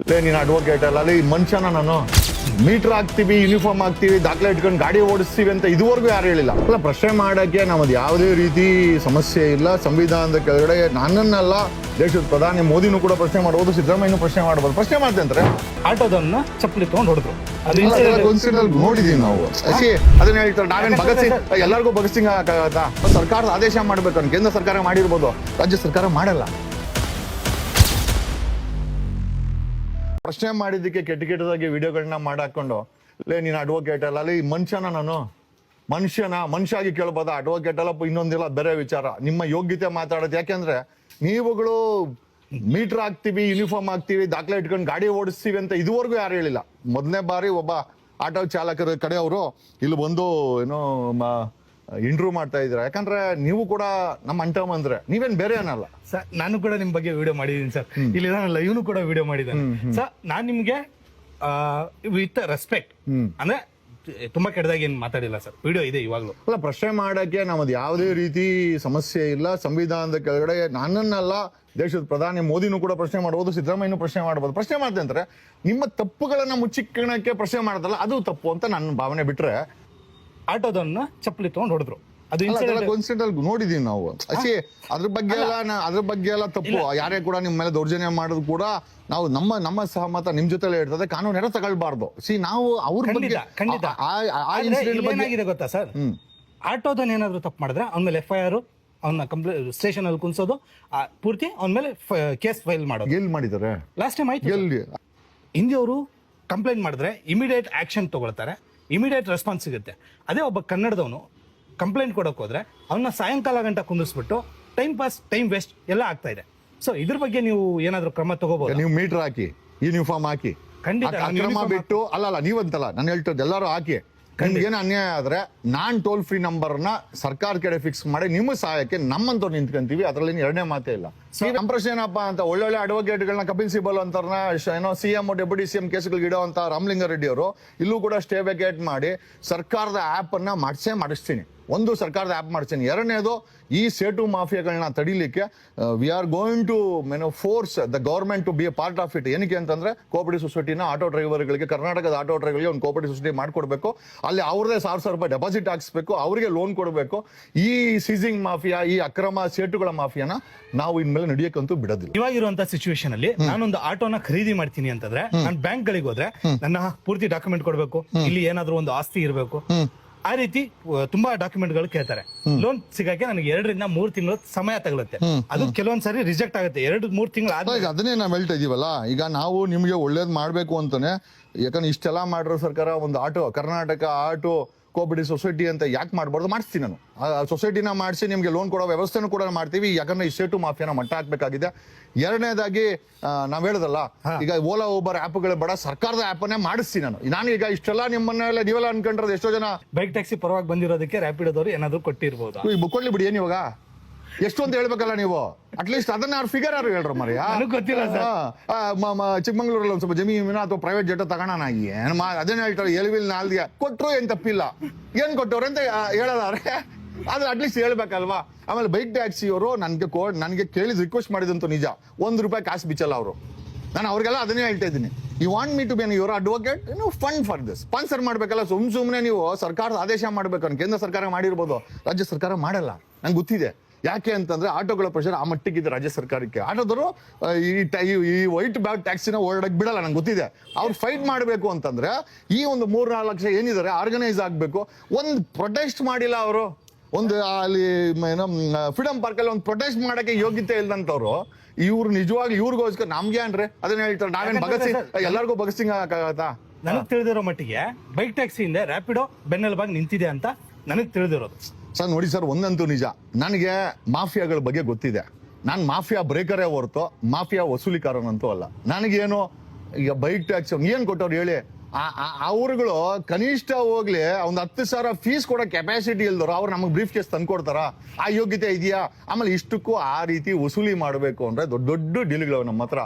ಲೇ ನೀನು ಅಡ್ವೊಕೇಟ್ ಅಲ್ಲ ಅಲ್ಲಿ ಮನುಷ್ಯನ ನಾನು ಮೀಟರ್ ಹಾಕ್ತೀವಿ ಯೂನಿಫಾರ್ಮ್ ಹಾಕ್ತೀವಿ ದಾಖಲೆ ಇಟ್ಕೊಂಡು ಗಾಡಿ ಓಡಿಸ್ತೀವಿ ಅಂತ ಇದುವರೆಗೂ ಯಾರು ಹೇಳಿಲ್ಲ. ಅಲ್ಲ ಪ್ರಶ್ನೆ ಮಾಡೋಕ್ಕೆ ನಮ್ಮದು ಯಾವುದೇ ರೀತಿ ಸಮಸ್ಯೆ ಇಲ್ಲ. ಸಂವಿಧಾನದ ಕೆಳಗಡೆ ನನ್ನನ್ನಲ್ಲ ದೇಶದ ಪ್ರಧಾನಿ ಮೋದಿನೂ ಕೂಡ ಪ್ರಶ್ನೆ ಮಾಡ್ಬೋದು ಸಿದ್ದರಾಮಯ್ಯನೂ ಪ್ರಶ್ನೆ ಮಾಡ್ಬೋದು. ಪ್ರಶ್ನೆ ಮಾಡ್ತೆ ಅಂದ್ರೆ ಆಟೋದನ್ನ ಚಪ್ಪಲಿ ತಗೊಂಡು ಹೊಡೆದ್ರು. ನೋಡಿದೀವಿ ನಾವು. ಅಸಿ ಅದನ್ನ ಹೇಳ್ತಾರೆ. ನಾವೇನು ಭಗತ್ ಸಿಂಗ್ ಎಲ್ಲರಿಗೂ ಭಗತ್ ಸಿಂಗ್ ಆಗತ್ತಾ ಸರ್ಕಾರದ ಆದೇಶ ಮಾಡ್ಬೇಕು ಕೇಂದ್ರ ಸರ್ಕಾರ ಮಾಡಿರ್ಬೋದು. ರಾಜ್ಯ ಸರ್ಕಾರ ಮಾಡಲ್ಲ. ಪ್ರಶ್ನೆ ಮಾಡಿದ್ದಕ್ಕೆ ಕೆಟ್ಟ ಕೆಟ್ಟದಾಗಿ ವಿಡಿಯೋಗಳನ್ನ ಮಾಡಾಕೊಂಡು ಲೇ, ನೀನು ಅಡ್ವೊಕೇಟ್ ಅಲ್ಲ ಅಲ್ಲಿ ಮನುಷ್ಯನ ನಾನು. ಮನುಷ್ಯನ ಮನುಷ್ಯ ಆಗಿ ಕೇಳ್ಬೋದ? ಅಡ್ವೊಕೇಟ್ ಅಲ್ಲ ಇನ್ನೊಂದಿಲ್ಲ, ಬೇರೆ ವಿಚಾರ. ನಿಮ್ಮ ಯೋಗ್ಯತೆ ಮಾತಾಡೋದು. ಯಾಕೆಂದ್ರೆ, ನೀವುಗಳು ಮೀಟರ್ ಹಾಕ್ತೀವಿ, ಯೂನಿಫಾರ್ಮ್ ಹಾಕ್ತೀವಿ, ದಾಖಲೆ ಇಟ್ಕೊಂಡು ಗಾಡಿ ಓಡಿಸ್ತೀವಿ ಅಂತ ಇದುವರೆಗೂ ಯಾರು ಹೇಳಿಲ್ಲ. ಮೊದಲನೇ ಬಾರಿ ಒಬ್ಬ ಆಟೋ ಚಾಲಕರ ಕಡೆಯವರು, ಇಲ್ಲಿ ಬಂದು, ಏನೋ ಇಂಟ್ರ್ಯೂ ಮಾಡ್ತಾ ಇದ್ರ ಯಾಕಂದ್ರೆ ನೀವು ಕೂಡ ನಮ್ಮ ಅಂಟಮ್ ಅಂದ್ರೆ ನೀವೇನ್ ಬೇರೆ ಏನಲ್ಲ. ಸರ್ ನಾನು ಕೂಡ ನಿಮ್ ಬಗ್ಗೆ ವಿಡಿಯೋ ಮಾಡಿದೀನಿ ಸರ್. ಇಲ್ಲಿ ಇದಾನಲ್ಲ ಇವನು ಕೂಡ ವಿಡಿಯೋ ಮಾಡಿದ್ದಾನೆ. ಸರ್ ನಾನ್ ನಿಮ್ಗೆ ವಿತ್ ರೆಸ್ಪೆಕ್ಟ್ ಅಂದ್ರೆ ತುಂಬಾ ಕೆಟ್ಟದಾಗಿ ಏನ್ ಮಾತಾಡಿಲ್ಲ ಸರ್. ವಿಡಿಯೋ ಇದೆ ಇವಾಗಲೂ. ಅಲ್ಲ ಪ್ರಶ್ನೆ ಮಾಡಕ್ಕೆ ನಮ್ದು ಯಾವುದೇ ರೀತಿ ಸಮಸ್ಯೆ ಇಲ್ಲ. ಸಂವಿಧಾನದ ಕೆಳಗಡೆ ನನ್ನನ್ನಲ್ಲ ದೇಶದ ಪ್ರಧಾನಿ ಮೋದಿನೂ ಕೂಡ ಪ್ರಶ್ನೆ ಮಾಡ್ಬೋದು ಸಿದ್ದರಾಮಯ್ಯನೂ ಪ್ರಶ್ನೆ ಮಾಡ್ಬೋದು. ಪ್ರಶ್ನೆ ಮಾಡಿದೆ ಅಂದ್ರೆ ನಿಮ್ಮ ತಪ್ಪುಗಳನ್ನ ಮುಚ್ಚಿಕ್ಕಣಕ್ಕೆ ಪ್ರಶ್ನೆ ಮಾಡೋದಲ್ಲ ಅದು ತಪ್ಪು ಅಂತ ನನ್ನ ಭಾವನೆ ಬಿಟ್ರೆ ಆಟೋದನ್ನ ಚಪ್ಪಲಿ ತಗೊಂಡು ಹೊಡೆದ್ರು. ಅದು ಇನ್ಸಿಡೆಂಟ್ ಇನ್ಸಿಡೆಂಟ್ coincidental ನೋಡಿದೀವಿ ನಾವು. ಅಸಿ ಅದ್ರ ಬಗ್ಗೆ ಎಲ್ಲ ನಾ- ಅದ್ರ ಬಗ್ಗೆ ಎಲ್ಲ ತಪ್ಪು. ಯಾರೇ ಕೂಡ ನಿಮ್ಮ ಮೇಲೆ ದೌರ್ಜನ್ಯ ಮಾಡೋದು ಕೂಡ ನಾವು ನಮ್ಮ ನಮ್ಮ ಸಹಮತ ನಿಮ್ ಜೊತೆಲೆ ಇರ್ತದೆ. ಕಾನೂನು ನೆರ ತಗೊಳ್ಬಾರ್ದು. ಸಿ ನಾವು ಅವ್ರ ಬಗ್ಗೆ ಖಂಡಿತ ಖಂಡಿತ. ಆ- ಆ- ಆ ಆದ್ರೆ ಇನ್ಸಿಡೆಂಟ್ ಬಗ್ಗೆ ಗೊತ್ತಾ ಸರ್? ಹ್ಮ್. ಆಟೋದನ್ ಏನಾದ್ರು ತಪ್ಪು ಮಾಡಿದ್ರೆ ಅವ್ನ ಮೇಲೆ ಎಫ್ ಐ ಆರ್ ಅವನ್ನ ಕಂಪ್ಲೇ ಸ್ಟೇಷನ್ ಅಲ್ಲಿ ಕುನ್ಸೋದು ಆ, ಪೂರ್ತಿ ಅವನ ಮೇಲೆ ಕೇಸ್ ಫೈಲ್ ಮಾಡೋದು. ಎಲ್ಲಿ ಮಾಡಿದ್ದಾರೆ ಲಾಸ್ಟ್ ಟೈಮ್ ಆಯ್ತು. ಎಲ್ಲಿ ಹಿಂದಿಯವರು ಕಂಪ್ಲೇಂಟ್ ಮಾಡಿದ್ರೆ ಇಮಿಡಿಯೇಟ್ ಆಕ್ಷನ್ ತಗೊಳ್ತಾರೆ. ಇಮಿಡಿಯೇಟ್ ರೆಸ್ಪಾನ್ಸ್ ಸಿಗುತ್ತೆ. ಅದೇ ಒಬ್ಬ ಕನ್ನಡದವನು ಕಂಪ್ಲೇಂಟ್ ಕೊಡೋಕೆ ಹೋದ್ರೆ ಅವನ್ನ ಸಾಯಂಕಾಲ ಗಂಟ ಕುಂದಿಸ್ಬಿಟ್ಟು ಟೈಮ್ ಪಾಸ್ ಟೈಮ್ ವೇಸ್ಟ್ ಎಲ್ಲ ಆಗ್ತಾ ಇದೆ. ಸೊ ಇದ್ರ ಬಗ್ಗೆ ನೀವು ಏನಾದರೂ ಕ್ರಮ ತಗೋಬಹುದು ನೀವು ಮೀಟರ್ ಹಾಕಿ ಯೂನಿಫಾರ್ಮ್ ಹಾಕಿ. ಖಂಡಿತ, ಅಕ್ರಮ ಬಿಟ್ಟು ಅಲ್ಲ ಅಲ್ಲ ನೀವಂತಲ್ಲ ನಾನು ಹೇಳ್ತಿರೋದು ಎಲ್ಲರೂ ಹಾಕಿ. ನಿಮ್ಗೇನು ಅನ್ಯಾಯ ಆದ್ರೆ ನಾನ್ ಟೋಲ್ ಫ್ರೀ ನಂಬರ್ನ ಸರ್ಕಾರ ಕಡೆ ಫಿಕ್ಸ್ ಮಾಡಿ ನಿಮ್ಮ ಸಹಾಯಕ್ಕೆ ನಮ್ಮಂತವ್ರು ನಿಂತ್ಕೊಂತೀವಿ. ಅದರಲ್ಲಿ ಎರಡನೇ ಮಾತೇ ಇಲ್ಲ. ನಮ್ಮ ಪ್ರಶ್ನೆ ಏನಪ್ಪ ಅಂತ ಒಳ್ಳೊಳ್ಳೆ ಅಡ್ವೊಕೇಟ್ಗಳನ್ನ ಕಪಿಲ್ ಸಿಬಲ್ ಅಂತಾರನ್ನ ಶ- ಏನೋ C M deputy C M ಕೇಸ್ಗಳಿಗೆ ಇಡೋ ಅಂತ ರಾಮಲಿಂಗಾರೆಡ್ಡಿ ಅವರು ಇಲ್ಲೂ ಕೂಡ ಸ್ಟೇ ವೆಕೇಟ್ ಮಾಡಿ ಸರ್ಕಾರದ ಆಪ್ ಅನ್ನ ಮಾಡಿಸೇ ಮಾಡಿಸ್ತೀನಿ. ಒಂದು ಸರ್ಕಾರದ ಆಪ್ ಮಾಡ್ತೀನಿ ಎರಡನೇದು ಈ ಸೇಟು ಮಾಫಿಯಾಗಳನ್ನ ತಡಿಲಿಕ್ಕೆ we are going to ಮೆನೋ force the government to be a part of it ಏನಕ್ಕೆ ಅಂತಂದ್ರೆ ಕೋಪಡಿ ಸೊಸೈಟಿನ ಆಟೋ ಡ್ರೈವರ್ಗಳಿಗೆ ಕರ್ನಾಟಕದ ಆಟೋ ಡ್ರೈವರ್ಗೆ ಒಂದು ಕೋಪಡಿ ಸೊಸೈಟಿ ಮಾಡಿಕೊಡ್ಬೇಕು. ಅಲ್ಲಿ ಅವ್ರದೇ ಸಾವಿರ ಸಾವಿರ ರೂಪಾಯಿ ಡೆಪಾಸಿಟ್ ಹಾಕ್ಸ್ಬೇಕು ಅವರಿಗೆ ಲೋನ್ ಕೊಡಬೇಕು. ಈ ಸೀಸಿಂಗ್ ಮಾಫಿಯಾ ಈ ಅಕ್ರಮ ಸೇಟುಗಳ ಮಾಫಿಯಾನ ನಾವು ಇನ್ಮೇಲೆ ನಡೆಯಕ್ಕಂತೂ ಬಿಡೋದಿಲ್ಲ. ಇವಾಗಿರುವಂತ ಸಿಚುವೇಶನ್ ಅಲ್ಲಿ ನಾನೊಂದು ಆಟೋನ ಖರೀದಿ ಮಾಡ್ತೀನಿ ಅಂತಂದ್ರೆ ನಾನು ಬ್ಯಾಂಕ್ ಗಳಿಗೆ ಹೋದ್ರೆ ನನ್ನ ಪೂರ್ತಿ ಡಾಕ್ಯುಮೆಂಟ್ ಕೊಡಬೇಕು. ಇಲ್ಲಿ ಏನಾದ್ರೂ ಒಂದು ಆಸ್ತಿ ಇರಬೇಕು. ಆ ರೀತಿ ತುಂಬಾ ಡಾಕ್ಯುಮೆಂಟ್ಗಳು ಕೇಳ್ತಾರೆ ಲೋನ್ ಸಿಗಕ್ಕೆ ನನಗೆ ಎರಡರಿಂದ ಮೂರ್ ತಿಂಗಳು ಸಮಯ ತಗೊಳುತ್ತೆ. ಅದು ಕೆಲವೊಂದ್ಸರಿ ರಿಜೆಕ್ಟ್ ಆಗುತ್ತೆ. ಎರಡು ಮೂರ್ ತಿಂಗಳು ಈಗ ಅದನ್ನೇ ನಾವು ಹೇಳ್ತಾ ಇದೀವಲ್ಲ. ಈಗ ನಾವು ನಿಮಗೆ ಒಳ್ಳೇದ್ ಮಾಡಬೇಕು ಅಂತಾನೆ ಯಾಕಂದ್ರೆ ಇಷ್ಟೆಲ್ಲ ಮಾಡಿರೋ ಸರ್ಕಾರ ಒಂದು auto Karnataka auto cooperative society ಅಂತ ಯಾಕೆ ಮಾಡಬಾರ್ದು? ಮಾಡಿಸ್ತೀನಿ ನಾನು. ಆ ಸೊಸೈಟಿನ ಮಾಡಿಸಿ ನಿಮಗೆ ಲೋನ್ ಕೊಡೋ ವ್ಯವಸ್ಥೆನೂ ಕೂಡ ಮಾಡ್ತೀವಿ. ಯಾಕಂದ್ರೆ ಈ ಸೇಟು ಮಾಫಿಯಾನ ಮಟ್ಟ ಹಾಕಬೇಕಾಗಿದೆ. ಎರಡನೇದಾಗಿ ನಾವು ಹೇಳದಲ್ಲ ಈಗ ಓಲಾ ಊಬರ್ ಆ್ಯಪ್ಗಳು ಬಡ ಸರ್ಕಾರದ ಆ್ಯಪನ್ನೇ ಮಾಡಿಸ್ತೀನಿ ನಾನು. ನಾನು ಈಗ ಇಷ್ಟೆಲ್ಲ ನಿಮ್ಮನ್ನೆಲ್ಲ ನೀವೆಲ್ಲ ಅನ್ಕೊಂಡ್ರೆ ಎಷ್ಟೋ ಜನ ಬೈಕ್ ಟ್ಯಾಕ್ಸಿ ಪರವಾಗಿ ಬಂದಿರೋದಕ್ಕೆ ರ್ಯಾಪಿಡೋದವರು ಏನಾದರೂ ಕೊಟ್ಟಿರ್ಬೋದು. ಈ ಬುಕ್ಕೊಳ್ಳಿ ಬಿಡಿ ಏನು ಇವಾಗ? ಎಷ್ಟು ಅಂತ ಹೇಳ್ಬೇಕಲ್ಲ ನೀವು? ಅಟ್ಲೀಸ್ಟ್ ಅದನ್ನ ಅವ್ರ ಫಿಗರ್ ಯಾರು ಹೇಳ್ರ ಮರಿ ಗೊತ್ತಿಲ್ಲ. ಚಿಕ್ಕಮಂಗ್ಳೂರಲ್ಲಿ ಒಂದ್ ಸ್ವಲ್ಪ ಜಮೀನ ಅಥವಾ ಪ್ರೈವೇಟ್ ಜೆಟ್ ತಗೋಣ ಏನ್ ಮಾ ಅದೇನ್ ಹೇಳ್ತಾರೆ ಎಲ್ವಿಲ್ ನಾಲ್ದಿಯ ಕೊಟ್ರು ಏನ್ ತಪ್ಪಿಲ್ಲ. ಏನ್ ಕೊಟ್ಟವ್ರೆ ಅಂತ ಹೇಳದಾರೆ. ಆದ್ರೆ ಅಟ್ಲೀಸ್ಟ್ ಹೇಳ್ಬೇಕಲ್ವಾ? ಆಮೇಲೆ ಬೈಕ್ ಟ್ಯಾಕ್ಸಿ ಅವರು ನನ್ಗೆ ಕೋಡ್ ನನ್ಗೆ ಕೇಳಿದ್ ರಿಕ್ವೆಸ್ಟ್ ಮಾಡಿದಂತೂ ನಿಜ. ಒಂದ್ ರೂಪಾಯಿ ಕಾಸು ಬಿಚ್ಚಲ್ಲ ಅವರು. ನಾನು ಅವ್ರಿಗೆಲ್ಲ ಅದನ್ನೇ ಹೇಳ್ತಾ ಇದ್ದೀನಿ. You want me to be your advocate ನೀವು ಫಂಡ್ ಫಾರ್ ದಿಸ್ ಸ್ಪಾನ್ಸರ್ ಮಾಡ್ಬೇಕಲ್ಲ ಸುಮ್ ಸುಮ್ಮನೆ ನೀವು ಸರ್ಕಾರದ ಆದೇಶ ಮಾಡ್ಬೇಕು ಕೇಂದ್ರ ಸರ್ಕಾರ ಮಾಡಿರ್ಬೋದು. ರಾಜ್ಯ ಸರ್ಕಾರ ಮಾಡಲ್ಲ. ನಂಗೆ ಗೊತ್ತಿದೆ. ಯಾಕೆ ಅಂತಂದ್ರೆ ಆಟೋಗಳ ಪ್ರೆಷರ್ ಆ ಮಟ್ಟಿಗಿದೆ ರಾಜ್ಯ ಸರ್ಕಾರಕ್ಕೆ. ಆಟೋದವರು ಈ ಈ- ವೈಟ್ ಬ್ಯಾಗ್ ಟ್ಯಾಕ್ಸಿನ ಓಡಾಡಕ್ ಬಿಡಲ್ಲ ನಂಗೆ ಗೊತ್ತಿದೆ. ಅವ್ರು ಫೈಟ್ ಮಾಡಬೇಕು ಅಂತಂದ್ರೆ ಈ ಒಂದು ಮೂರ್ ನಾಲ್ಕು ಲಕ್ಷ ಏನಿದ್ದಾರೆ ಆರ್ಗನೈಸ್ ಆಗ್ಬೇಕು. ಒಂದು ಪ್ರೊಟೆಸ್ಟ್ ಮಾಡಿಲ್ಲ ಅವರು. ಒಂದು ಅಲ್ಲಿ ಏನೋ ಫ್ರೀಡಮ್ ಪಾರ್ಕ್ ಅಲ್ಲಿ ಒಂದು ಪ್ರೊಟೆಸ್ಟ್ ಮಾಡಕ್ಕೆ ಯೋಗ್ಯತೆ ಇಲ್ದಂತವ್ರು ಇವ್ರು ನಿಜವಾಗಿ ಇವ್ರಿಗೋಸ್ಕರ ನಮ್ಗೆ ಅನ್ರಿ ಅದನ್ನ ಹೇಳ್ತಾರೆ ನಾವೇನ್ ಭಗತ್ ಸಿಂಗ್ ಎಲ್ಲರಿಗೂ ಭಗತ್ ಸಿಂಗ್ ಆಗತ್ತಾ? ನನಗ್ ತಿಳಿದಿರೋ ಮಟ್ಟಿಗೆ ಬೈಕ್ ಟ್ಯಾಕ್ಸಿಯಿಂದ ರ್ಯಾಪಿಡೋ ಬೆನ್ನೆಲುಬಾಗಿ ನಿಂತಿದೆ ಅಂತ ನನಗ್ ತಿಳಿದಿರೋದು. ಸರ್, ನೋಡಿ ಸರ್, ಒಂದಂತೂ ನಿಜ. ನನಗೆ ಮಾಫಿಯಾಗಳ ಬಗ್ಗೆ ಗೊತ್ತಿದೆ. ನಾನು ಮಾಫಿಯಾ ಬ್ರೇಕರೇ ಹೊರತು ಮಾಫಿಯಾ ವಸೂಲಿಕಾರನಂತೂ ಅಲ್ಲ. ನನಗೇನು, ಈಗ ಬೈಕ್ ಟ್ಯಾಕ್ಸ್ ಏನು ಕೊಟ್ಟವ್ರು ಹೇಳಿ? ಅವ್ರುಗಳು ಕನಿಷ್ಠ ಹೋಗ್ಲಿ ಒಂದು ಹತ್ತು ಸಾವಿರ ಫೀಸ್ ಕೊಡೋ ಕೆಪಾಸಿಟಿ ಇಲ್ದವ್ರು ಅವ್ರು ನಮಗೆ ಬ್ರೀಫ್ ಕೇಸ್ ತಂದ್ಕೊಡ್ತಾರ? ಆ ಯೋಗ್ಯತೆ ಇದೆಯಾ? ಆಮೇಲೆ ಇಷ್ಟಕ್ಕೂ ಆ ರೀತಿ ವಸೂಲಿ ಮಾಡಬೇಕು ಅಂದ್ರೆ ದೊಡ್ಡ ದೊಡ್ಡ ಡೀಲ್ಗಳು ನಮ್ಮ ಹತ್ರ.